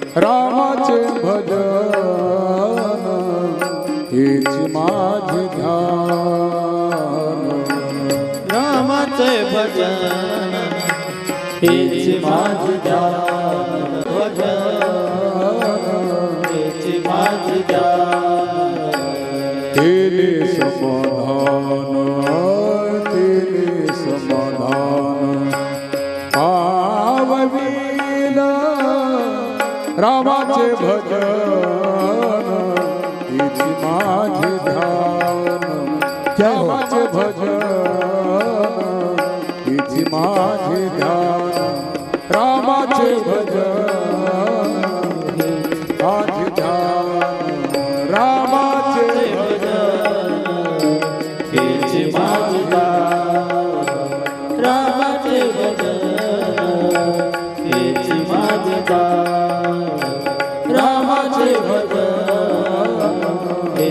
रामाचे भजन हेच माझे ध्यान. रामाचे भजन हेच माझे ध्यान. भजन माझे ध्यान रामाचे भजन हेच माझे ध्यान रामाचे भजन माझे ध्यान रामाचे हेच माझ ध्यान रामाचे भजन हेच माझ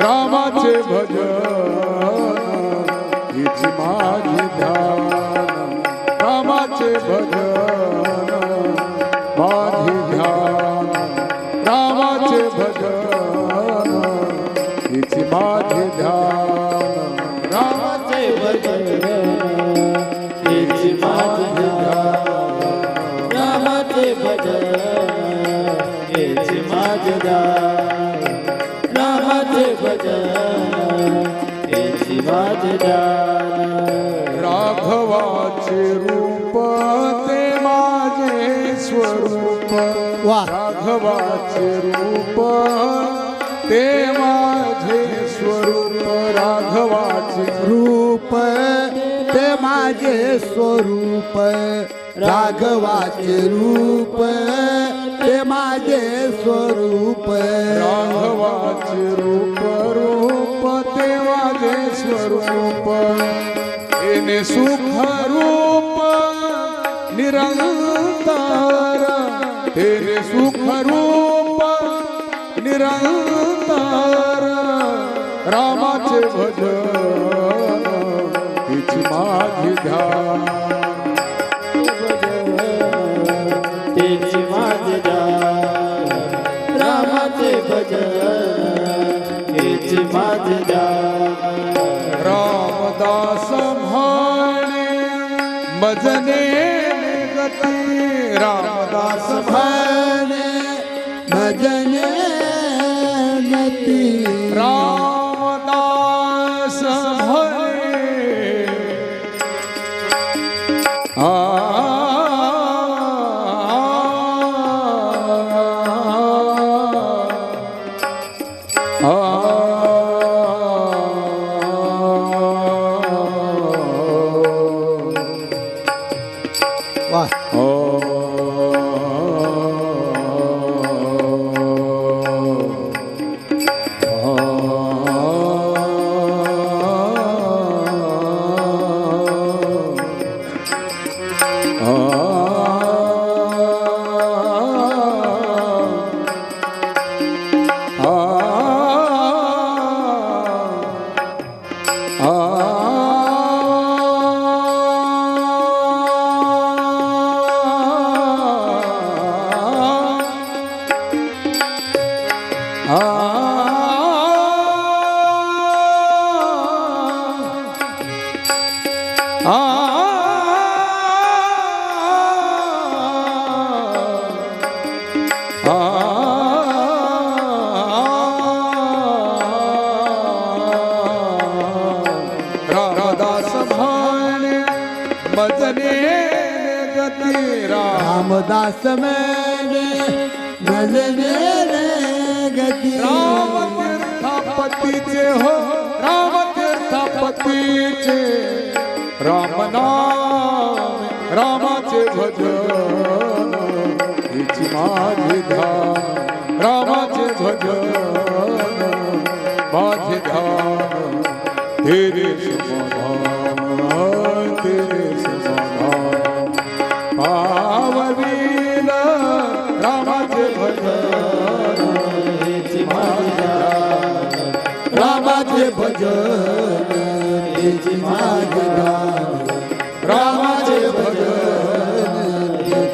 रामाचे भजन हीच माझी ध्यान रामाचे भजन राघवाचे रूप ते माझे स्वरूप. राघवाचे रूप ते माझे स्वरूप। राघवाचे रूप ते माझे स्वरूप। राघवाचे रूप ते माझे स्वरूप। राघवाचे रूप रूप ते स्वरूप येणे सुख रूप निरंतर येणे सुख रूप निरंतर भजन ध्यान। तेच माझ ध्यान। भजने गती रामदास भजने भजने 哇。哦。रामदास म्हणे भजने गती राम भजने रे गती राम तीर्थापतीचे हो राम नाम रामाचे भजन हेची माझे ध्यान, रामाचे भजन माझे ध्यान, तेरे समाधान तेरे समाधान। पाववील रामाचे भजन हेच माझे ध्यान। रामाचे भजन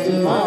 to